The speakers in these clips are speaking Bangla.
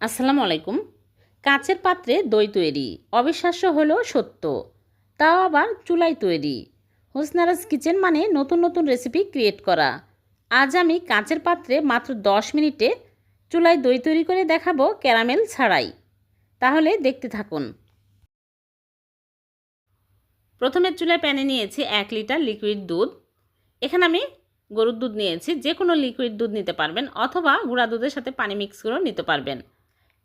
আসসালামু আলাইকুম। কাচের পাত্রে দই তৈরি, অবিশ্বাস্য হলো সত্য। তাও আবার চুলায় তৈরি। হোসনারাজ কিচেন মানে নতুন নতুন রেসিপি ক্রিয়েট করা। আজ আমি কাচের পাত্রে মাত্র দশ মিনিটে চুলায় দই তৈরি করে দেখাবো ক্যারামেল ছাড়াই। তাহলে দেখতে থাকুন। প্রথমে চুলায় প্যানে নিয়েছি এক লিটার লিকুইড দুধ। এখানে আমি গরুর দুধ নিয়েছি যে কোনো লিকুইড দুধ নিতে পারবেন অথবা গুঁড়া দুধের সাথে পানি মিক্স করেও নিতে পারবেন।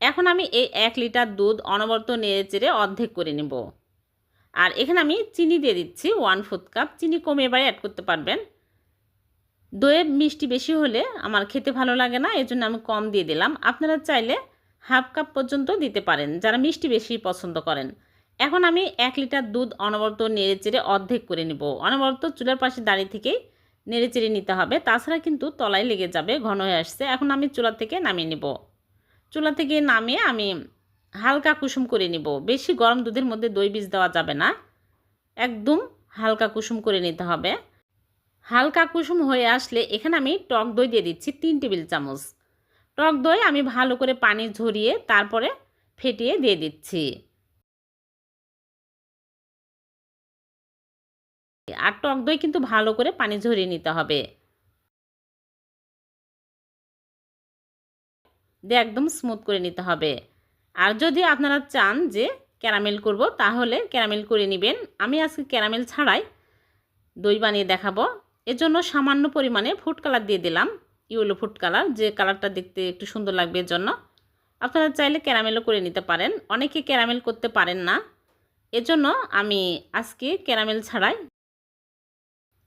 এখন আমি এই এক লিটার দুধ অনবরত নেড়ে চেড়ে অর্ধেক করে নেব। আর এখানে আমি চিনি দিয়ে দিচ্ছি ওয়ান ফোর্থ কাপ চিনি কমে এবারে অ্যাড করতে পারবেন। দইয়ে মিষ্টি বেশি হলে আমার খেতে ভালো লাগে না এই জন্য আমি কম দিয়ে দিলাম। আপনারা চাইলে হাফ কাপ পর্যন্ত দিতে পারেন, যারা মিষ্টি বেশি পছন্দ করেন। এখন আমি এক লিটার দুধ অনবরত নেড়ে চেড়ে অর্ধেক করে নেব। অনবরত চুলার পাশে দাঁড়িয়ে থেকেই নেড়ে চেড়ে নিতে হবে। তাছাড়া কিন্তু তলায় লেগে যাবে, ঘন হয়ে আসছে। এখন আমি চুলা থেকে নামিয়ে নেব। চুলা থেকে নামিয়ে আমি হালকা কুসুম করে নিব। বেশি গরম দুধের মধ্যে দই বীজ দেওয়া যাবে না। একদম হালকা কুসুম করে নিতে হবে। হালকা কুসুম হয়ে আসলে এখানে আমি টক দই দিয়ে দিচ্ছি তিন টেবিল চামচ। টক দই আমি ভালো করে পানি ঝরিয়ে তারপরে ফেটিয়ে দিয়ে দিচ্ছি। আর টক দই কিন্তু ভালো করে পানি ঝরিয়ে নিতে হবে। দিয়ে একদম স্মুথ করে নিতে হবে। আর যদি আপনারা চান যে ক্যারামেল করব, তাহলে ক্যারামেল করে নেবেন। আমি আজকে ক্যারামেল ছাড়াই দই বানিয়ে দেখাবো। এজন্য সামান্য পরিমাণে ফুড কালার দিয়ে দিলাম ইউলো ফুড কালার যে কালারটা দেখতে একটু সুন্দর লাগবে এর জন্য। আপনারা চাইলে ক্যারামেলও করে নিতে পারেন। অনেকে ক্যারামেল করতে পারেন না। এজন্য আমি আজকে ক্যারামেল ছাড়াই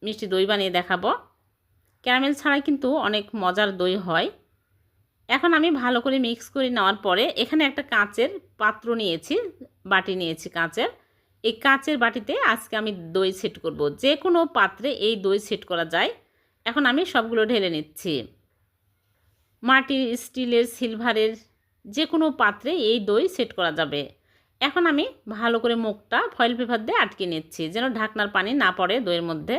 মিষ্টি দই বানিয়ে দেখাবো। ক্যারামেল ছাড়াই কিন্তু অনেক মজার দই হয়। এখন আমি ভালো করে মিক্স করে নেওয়ার পরে এখানে একটা কাঁচের পাত্র নিয়েছি, বাটি নিয়েছি কাঁচের। এই কাঁচের বাটিতে আজকে আমি দই সেট করব। যে কোনো পাত্রে এই দই সেট করা যায়। এখন আমি সবগুলো ঢেলে নিচ্ছি। মাটির, স্টিলের সিলভারের যে কোনো পাত্রে এই দই সেট করা যাবে। এখন আমি ভালো করে মুখটা ফয়েল পেপার দিয়ে আটকে নিচ্ছি যেন ঢাকনার পানি না পড়ে দইয়ের মধ্যে।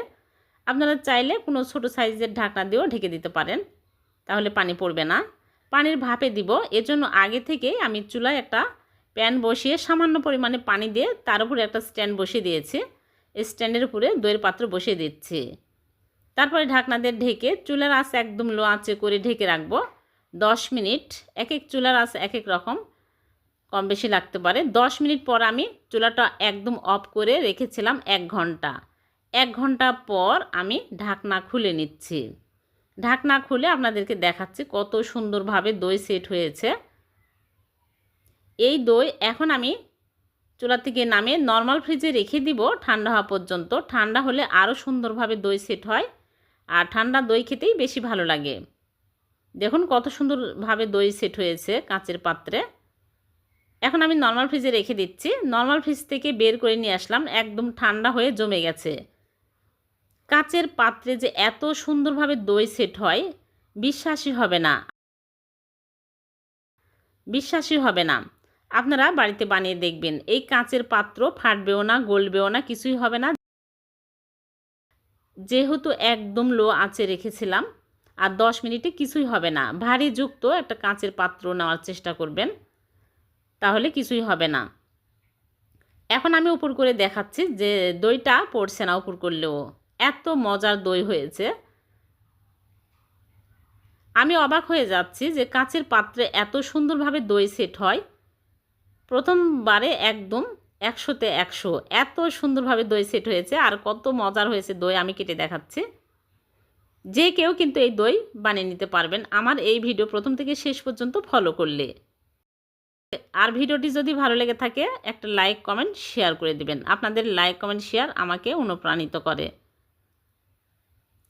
আপনারা চাইলে কোনো ছোট সাইজের ঢাকনা দিয়েও ঢেকে দিতে পারেন। তাহলে পানি পড়বে না। পানির ভাপে দিব। এজন্য আগে থেকে আমি চুলায় একটা প্যান বসিয়ে সামান্য পরিমাণে পানি দিয়ে তার উপরে একটা স্ট্যান্ড বসিয়ে দিয়েছি। স্ট্যান্ডের উপরে দইয়ের পাত্র বসিয়ে দিচ্ছি। তারপরে ঢাকনা দিয়ে ঢেকে চুলার আঁচ একদম লো আঁচে করে ঢেকে রাখব। দশ মিনিট এক এক চুলার আঁচ এক এক রকম। কম বেশি লাগতে পারে। দশ মিনিট পর আমি চুলাটা একদম অফ করে রেখেছিলাম এক ঘণ্টা। এক ঘণ্টা পর আমি ঢাকনা খুলে নিচ্ছি। ঢাকনা খুলে আপনাদেরকে দেখাচ্ছি কত সুন্দরভাবে দই সেট হয়েছে। এই দই এখন আমি চুলা থেকে নামে নর্মাল ফ্রিজে রেখে দিব ঠান্ডা হওয়া পর্যন্ত। ঠান্ডা হলে আরও সুন্দরভাবে দই সেট হয় আর ঠান্ডা দই খেতেই বেশি ভালো লাগে। দেখুন কত সুন্দরভাবে দই সেট হয়েছে কাঁচের পাত্রে। এখন আমি নর্মাল ফ্রিজে রেখে দিচ্ছি। নর্মাল ফ্রিজ থেকে বের করে নিয়ে আসলাম, একদম ঠান্ডা হয়ে জমে গেছে। কাচের পাত্রে যে এত সুন্দরভাবে দই সেট হয়, বিশ্বাসই হবে না। বিশ্বাসই হবে না। আপনারা বাড়িতে বানিয়ে দেখবেন, এই কাঁচের পাত্র ফাটবেও না, গলবেও না, কিছুই হবে না। যেহেতু একদম লো আঁচে রেখেছিলাম, আর দশ মিনিটে কিছুই হবে না। ভারী যুক্ত একটা কাঁচের পাত্র নেওয়ার চেষ্টা করবেন, তাহলে কিছুই হবে না। এখন আমি উপর করে দেখাচ্ছি যে দইটা পড়ছে না উপর করলেও। এত মজার দই হয়েছে। আমি অবাক হয়ে যাচ্ছি যে কাঁচের পাত্রে এত সুন্দরভাবে দই সেট হয়। প্রথমবারে একদম একশোতে একশো এত সুন্দরভাবে দই সেট হয়েছে আর কত মজার হয়েছে দই আমি কেটে দেখাচ্ছি। যে কেউ কিন্তু এই দই বানিয়ে নিতে পারবেন। আমার এই ভিডিও প্রথম থেকে শেষ পর্যন্ত ফলো করলে। আর ভিডিওটি যদি ভালো লেগে থাকে, একটা লাইক কমেন্ট শেয়ার করে দিবেন। আপনাদের লাইক কমেন্ট শেয়ার আমাকে অনুপ্রাণিত করে।